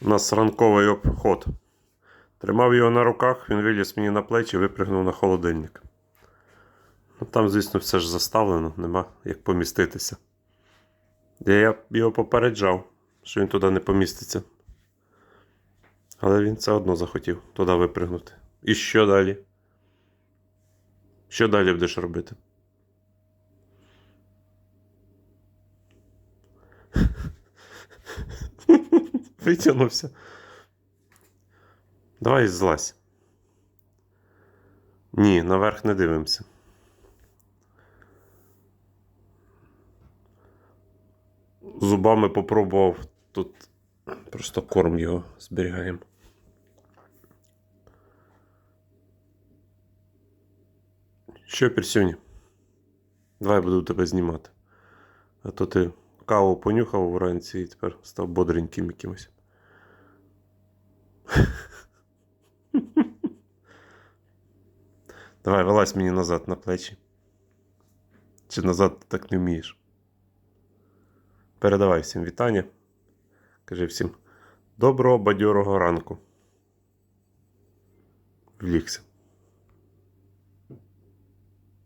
У нас ранковий обход. Тримав його на руках, він виліз мені на плечі і випрыгнув на холодильник. Ну, там, звісно, все ж заставлено, нема як поміститися. Я його попереджав, що він туди не поміститься. Але він все одно захотів туди випригнути. І що далі? Що далі будеш робити? Витягнувся. Давай злазь. Ні, наверх не дивимося. Зубами попробував тут просто корм його зберігаємо. Що, Персюні? Давай буду тебе знімати. А то ти каву понюхав вранці і тепер став бодреньким якимось. Давай, вилазь мені назад на плечі. Чи назад ти так не вмієш? Передавай всім вітання. Кажи всім доброго бадьорого ранку. Влігся.